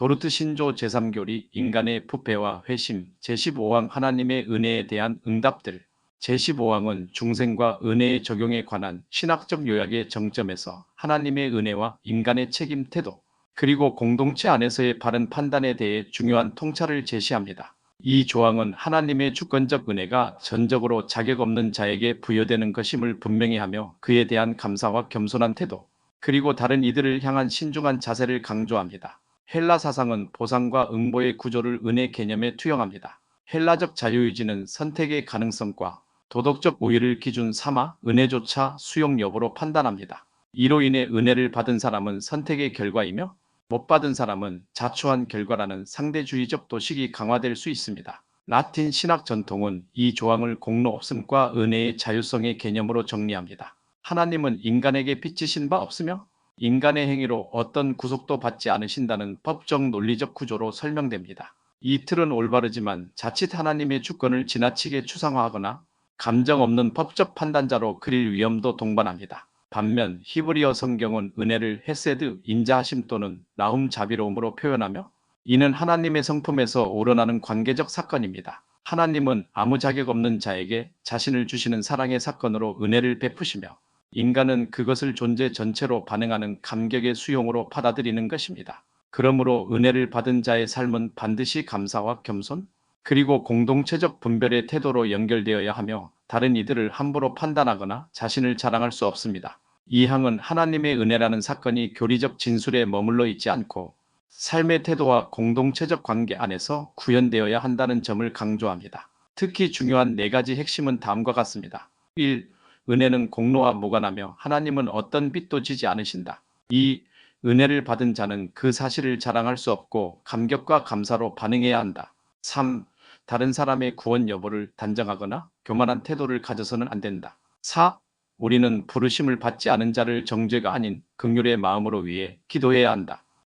도르트 신조 제3교리 인간의 부패와 회심 제15항 하나님의 은혜에 대한 응답들 제15항은 중생과 은혜의 적용에 관한 신학적 요약의 정점에서 하나님의 은혜와 인간의 책임 태도 그리고 공동체 안에서의 바른 판단에 대해 중요한 통찰을 제시합니다. 이 조항은 하나님의 주권적 은혜가 전적으로 자격 없는 자에게 부여되는 것임을 분명히 하며 그에 대한 감사와 겸손한 태도 그리고 다른 이들을 향한 신중한 자세를 강조합니다. 헬라 사상은 보상과 응보의 구조를 은혜 개념에 투영합니다. 헬라적 자유의지는 선택의 가능성과 도덕적 우위를 기준 삼아 은혜조차 수용 여부로 판단합니다. 이로 인해 은혜를 받은 사람은 선택의 결과이며 못 받은 사람은 자초한 결과라는 상대주의적 도식이 강화될 수 있습니다. 라틴 신학 전통은 이 조항을 공로 없음과 은혜의 자유성의 개념으로 정리합니다. 하나님은 인간에게 빚지신 바 없으며 인간의 행위로 어떤 구속도 받지 않으신다는 법적 논리적 구조로 설명됩니다. 이 틀은 올바르지만 자칫 하나님의 주권을 지나치게 추상화하거나 감정 없는 법적 판단자로 그릴 위험도 동반합니다. 반면 히브리어 성경은 은혜를 헤세드, 인자하심 또는 나움 자비로움으로 표현하며 이는 하나님의 성품에서 우러나는 관계적 사건입니다. 하나님은 아무 자격 없는 자에게 자신을 주시는 사랑의 사건으로 은혜를 베푸시며 인간은 그것을 존재 전체로 반응하는 감격의 수용으로 받아들이는 것입니다. 그러므로 은혜를 받은 자의 삶은 반드시 감사와 겸손, 그리고 공동체적 분별의 태도로 연결되어야 하며 다른 이들을 함부로 판단하거나 자신을 자랑할 수 없습니다. 이 항은 하나님의 은혜라는 사건이 교리적 진술에 머물러 있지 않고 삶의 태도와 공동체적 관계 안에서 구현되어야 한다는 점을 강조합니다. 특히 중요한 네 가지 핵심은 다음과 같습니다. 1. 은혜는 공로와 무관하며 하나님은 어떤 빚도 지지 않으신다. 2. 은혜를 받은 자는 그 사실을 자랑할 수 없고 감격과 감사로 반응해야 한다. 3. 다른 사람의 구원 여부를 단정하거나 교만한 태도를 가져서는 안 된다. 4. 우리는 부르심을 받지 않은 자를 정죄가 아닌 긍휼의 마음으로 위해 기도해야 한다.